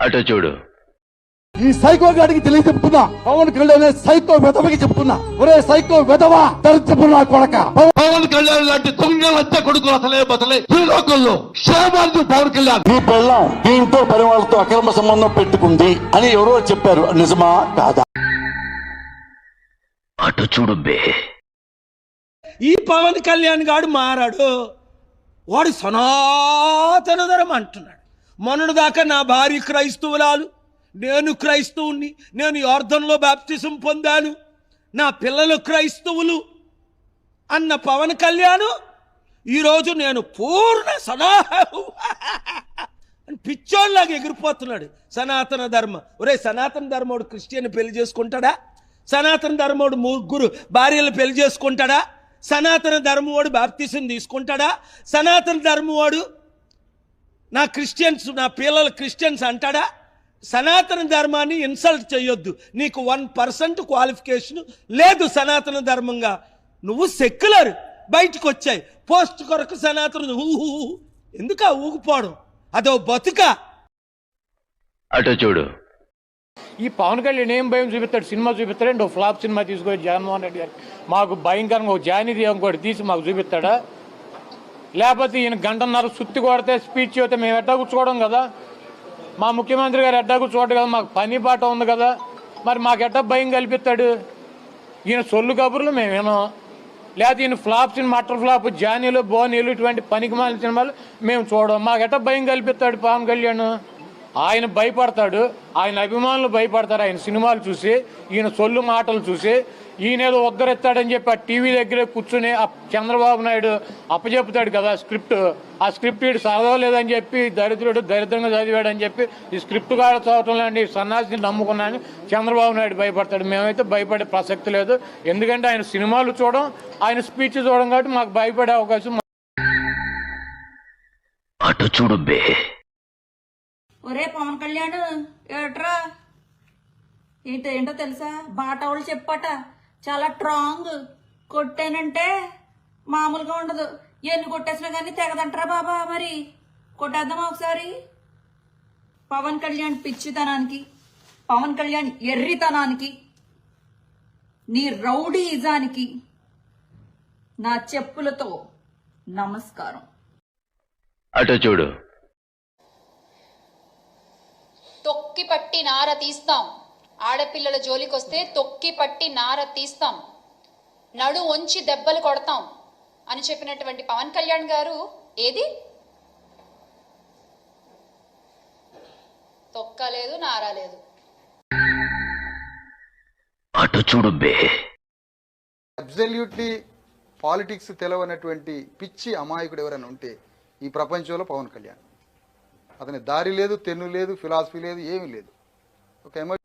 అటు చూడు. ఈ సైకో గాడికి తెలియ చెప్తున్నా పవన్ కళ్యాణ్ సైకో వెధవకి చెప్తున్నా ఒరే సైకో వెధవా దరిద్రపు నా కొడక. పవన్ కళ్యాణ్ లాంటి దొంగలంతా కొడుకులు అసలే బతలే. ఈ లోకంలో క్షేమార్థం పవన్ కళ్యాణ్. నీ పెళ్ళం దీంతో పని వాళ్ళతో అక్రమ సంబంధం పెట్టుకుంది అని ఎవరో చెప్పారు. నిజమా కాదా? అటు చూడు బే. ఈ పవన్ కళ్యాణ్ గాడు మారాడు. వాడు సనాతన ధర్మం అంటున్నాడు. మొన్నటి దాకా నా భార్య క్రైస్తవురాలు నేను క్రైస్తవుని నేను యార్థంలో బాప్తిజం పొందాను. నా పిల్లలు క్రైస్తవులు. అన్న పవన్ కళ్యాణ్ ఈరోజు నేను పూర్ణ సనా అని పిచ్చోళ్ళలాగా ఎగిరిపోతున్నాడు. సనాతన ధర్మం. ఒరే సనాతన ధర్మోడు క్రిస్టియన్ పెళ్ళి చేసుకుంటాడా? సనాతన ధర్మోడు ముగ్గురు భార్యలు పెళ్ళి చేసుకుంటాడా? సనాతన ధర్మవాడు బాప్తీసం తీసుకుంటాడా? సనాతన ధర్మవాడు నా క్రిస్టియన్స్ నా పిల్లలు క్రిస్టియన్స్ అంటాడా? సనాతన ధర్మాన్ని ఇన్సల్ట్ చేయొద్దు. నీకు వన్ పర్సెంట్ క్వాలిఫికేషన్ లేదు సనాతన ధర్మంగా. నువ్వు సెక్యులర్. బయటకు వచ్చాయి. పోస్ట్ కొరకు సనాతన ఊహు ఎందుకా ఊగిపోవడం? అదో బతుక. అటు చూడు. ఈ పవన్ కళ్యాణ్ ఏం భయం చూపిస్తాడు? సినిమా చూపిస్తాడు? అండ్ ఫ్లాప్ సినిమా తీసుకొని జగన్మోహన్ రెడ్డి గారు. మాకు భయంకరంగా ఒక జానీది ఇంకోటి తీసి మాకు చూపిస్తాడా? లేకపోతే ఈయన గంటన్నర సుత్తి కొడితే స్పీచ్ అయితే మేము ఎట్టా కూర్చోవడం కదా? మా ముఖ్యమంత్రి గారు ఎట్టా కూర్చోవడం కదా? మాకు పని బాట ఉంది కదా? మరి మాకు ఎడ్డ భయం కల్పిస్తాడు? ఈయన సొల్లు కబుర్లు మేము వినాం లేకపోతే ఈయన ఫ్లాప్ సినిమా మటర్ ఫ్లాప్ జానీలు బోనీలు ఇటువంటి పనికి మాలిన సినిమాలు మేము చూడం మాకు ఎట్టా భయం కల్పిస్తాడు పవన్ కళ్యాణ్. ఆయన భయపడతాడు ఆయన అభిమానులు భయపడతారు ఆయన సినిమాలు చూసి ఈయన సొల్లు మాటలు చూసి ఈయన ఏదో ఉద్ధరిస్తాడని చెప్పి ఆ టీవీ దగ్గరే కూర్చుని ఆ చంద్రబాబు నాయుడు అప్పచెపుతాడు కదా స్క్రిప్ట్. ఆ స్క్రిప్ట్ ఇటు చదవలేదని చెప్పి దరిద్రుడు దరిద్రంగా చదివాడని చెప్పి ఈ స్క్రిప్ట్ కాడ చదవటం సన్నాసిని నమ్ముకున్నాను చంద్రబాబు నాయుడు భయపడతాడు. మేమైతే భయపడే ప్రసక్తి లేదు. ఎందుకంటే ఆయన సినిమాలు చూడడం ఆయన స్పీచ్ చూడడం కాబట్టి మాకు భయపడే అవకాశం అటు చూడు బే. ఒరే పవన్ కళ్యాణ్ ఏట్రా? ఏంటో ఏంటో తెలుసా? బాటవాళ్ళు చెప్పట చాలా స్ట్రాంగ్ కొట్టానంటే మామూలుగా ఉండదు. ఎన్ని కొట్టేసినా కానీ తెగదంటరా బాబా మరి? కొట్టేద్దామా ఒకసారి? పవన్ కళ్యాణ్ పిచ్చితనానికి పవన్ కళ్యాణ్ ఎర్రితనానికి నీ రౌడీ ఇజానికి నా చెప్పులతో నమస్కారం. అటు చూడు. తొక్కి పట్టి నార తీస్తాం. ఆడపిల్లల జోలికొస్తే తొక్కి పట్టి నార తీస్తాం. నడు వంచి దెబ్బలు కొడతాం అని చెప్పినటువంటి పవన్ కళ్యాణ్ గారు ఏది? తొక్కలేదు నారా లేదు. అటు చూడు బే. అబ్జల్యూట్లీ పాలిటిక్స్ తెలవనటువంటి పిచ్చి అమాయకుడు ఎవరైనా ఉంటే ఈ ప్రపంచంలో పవన్ కళ్యాణ్. అతని దారి లేదు తెన్ను లేదు ఫిలాసఫీ లేదు ఏమీ లేదు. ఒక ఎమర్